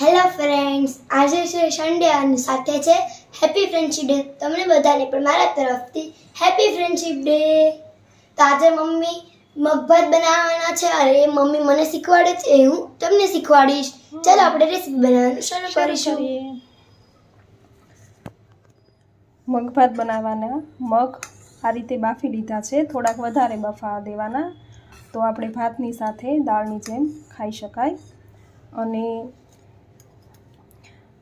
Hello friends આજે છે Sunday અને સાથે છે હેપી ફ્રેન્ડશીપ ડે તમને બધાને પણ મારા તરફથી હેપી ફ્રેન્ડશીપ ડે તો આજે મમ્મી મગભાત બનાવવાના છે અને એ મમ્મી મને શીખવાડે છે એ હું તમને શીખવાડીશ. ચાલો આપણે રેસીપી બનાવવાનું શરૂ કરીશું. મગભાત બનાવવાના. મગ આ રીતે બાફી લીધા છે. થોડાક વધારે બફા દેવાના. તો આપણે ભાતની સાથે દાળની જેમ ખાઈ શકાય. અને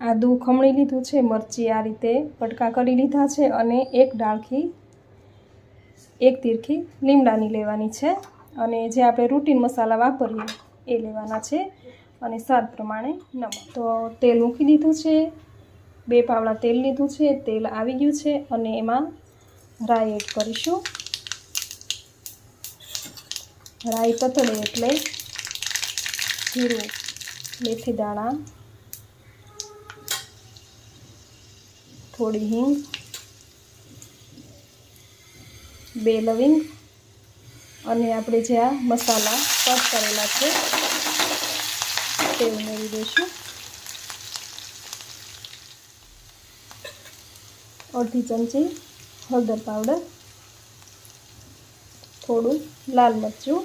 આદું ખમણી લીધું છે, મરચી આ રીતે કટકા કરી લીધા છે અને એક ડાળખી, એક તીરખી લીમડાની લેવાની છે અને જે આપણે રૂટીન મસાલા વાપરીએ એ લેવાના છે અને સ્વાદ પ્રમાણે નમક. તો તેલ મૂકી દીધું છે, બે પાવડા તેલ લીધું છે, તેલ આવી ગયું છે અને એમાં રાઈ એડ કરીશું. રાઈ તતડે એટલે જીરું, મેથી દાણા થોડી હિંગ, બે લવિંગ અને આપણે જે આ મસાલા કટ કરેલા છે, તે ઉમેરી દઈશું. અડધી ચમચી હળદર પાવડર, થોડું લાલ મરચું,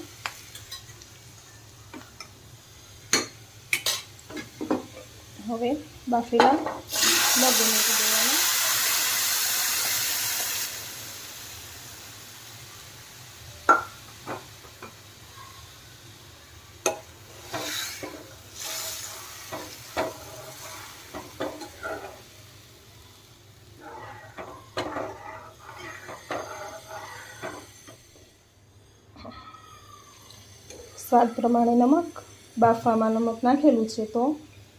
હવે બાફેલા મગ ઉમેરી દેવાના. સ્વાદ પ્રમાણે નમક બાફવામાં નમક નાખેલું છે તો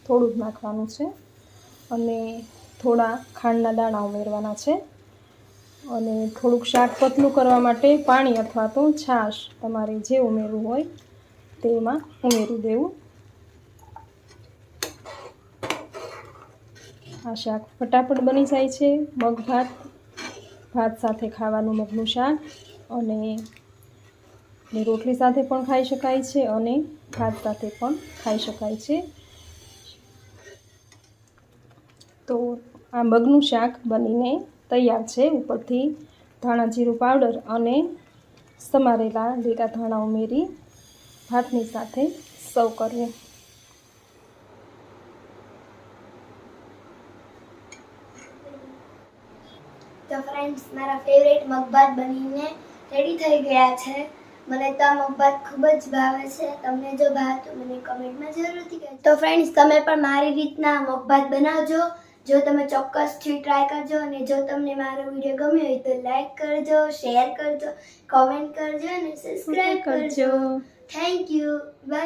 થોડું જ નાખવાનું છે. અને થોડા ખાંડના દાણા ઉમેરવાના છે. અને થોડુંક શાક પતલું કરવા માટે પાણી અથવા તો છાશ તમારે જે ઉમેરવું હોય તેમાં ઉમેરી દેવું. આ શાક ફટાફટ બની જાય છે. મગ ભાત ભાત સાથે ખાવાનું મગનું શાક અને ને રોટલી સાથે પણ ખાઈ શકાય છે અને ભાત સાથે પણ ખાઈ શકાય છે. તો આ મગનું શાક બનીને તૈયાર છે. ઉપરથી ધાણા જીરું પાવડર અને સમારેલા લીલા ધાણા ઉમેરી ભાતની સાથે સર્વ કરવું તો ફ્રેન્ડ્સ મારા ફેવરેટ મગભાત બનીને રેડી થઈ ગયા છે. મને તો આ મગભાત ખૂબ જ ભાવે છે. તમને જો ભાવે તો મને કમેન્ટમાં જરૂરથી કહેજો. તો ફ્રેન્ડ્સ તમે પણ મારી રીતના મગભાત બનાવજો. જો તમે ચોક્કસથી ટ્રાય કરજો અને જો તમને મારો વીડિયો ગમ્યો હોય તો લાઈક કરજો શેર કરજો કોમેન્ટ કરજો અને સબસ્ક્રાઈબ કરજો. Thank you bye